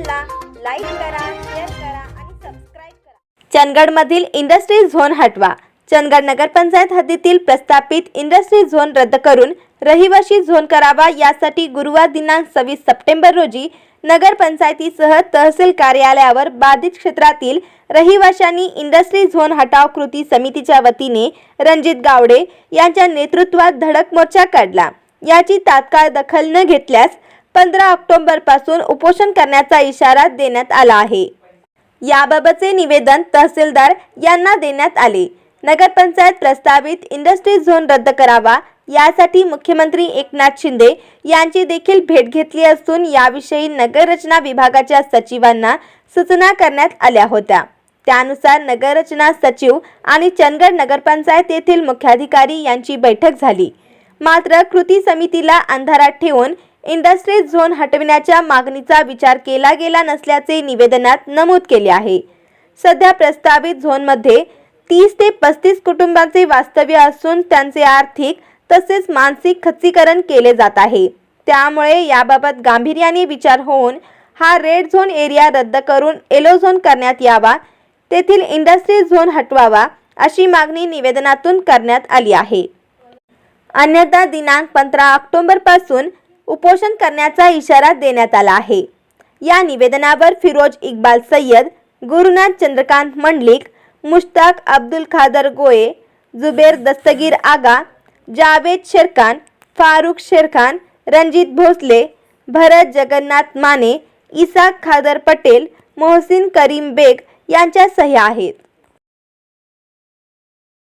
चॅनलला लाईक करा शेअर करा आणि सबस्क्राईब करा. चंदगडमधील इंडस्ट्री झोन हटवा. चंदगड नगरपंचायत हद्दीतील प्रस्थापित इंडस्ट्री झोन रद्द करून रहिवाशी झोन करावा यासाठी गुरुवार दिनांक सव्वीस सप्टेंबर रोजी नगरपंचायतीसह तहसील कार्यालयावर बाधित क्षेत्रातील रहिवाशांनी इंडस्ट्री झोन हटाव कृती समितीच्या वतीने रणजित गावडे यांच्या नेतृत्वात धडक मोर्चा काढला. याची तात्काळ दखल न घेतल्यास पंधरा ऑक्टोबरपासून उपोषण करण्याचा इशारा देण्यात आला आहे. याबाबतचे निवेदन तहसीलदार यांना देण्यात आले. नगरपंचायत प्रस्तावित इंडस्ट्री झोन रद्द करावा यासाठी मुख्यमंत्री एकनाथ शिंदे यांची देखील भेट घेतली असून याविषयी नगररचना विभागाच्या सचिवांना सूचना करण्यात आल्या होत्या. त्यानुसार नगररचना सचिव आणि चंदगड नगरपंचायत येथील मुख्याधिकारी यांची बैठक झाली. मात्र कृती समितीला अंधारात ठेवून इंडस्ट्री झोन हटविण्याच्या मागणीचा विचार केला गेला नसल्याचे निवेदनात नमूद केले आहे. सध्या प्रस्तावित झोनमध्ये तीस ते पस्तीस कुटुंबांचे वास्तव्य असून त्यांचे आर्थिक तसेच मानसिक खच्चीकरण केले जात आहे. त्यामुळे याबाबत गांभीर्याने विचार होऊन हा रेड झोन एरिया रद्द करून येलो झोन करण्यात यावा तेथील इंडस्ट्री झोन हटवावा अशी मागणी निवेदनातून करण्यात आली आहे. अन्यथा दिनांक पंधरा ऑक्टोबरपासून पासून उपोषण करण्याचा इशारा देण्यात आला आहे. या निवेदनावर फिरोज इक्बाल सय्यद गुरुनाथ चंद्रकांत मंडलिक मुश्ताक अब्दुल खादर गोये जुबेर दस्तगीर आगा जावेद शेरखान फारुख शेरखान रणजित भोसले भरत जगन्नाथ माने इसाक खादर पटेल मोहसिन करीम बेग यांच्या सह्या आहेत.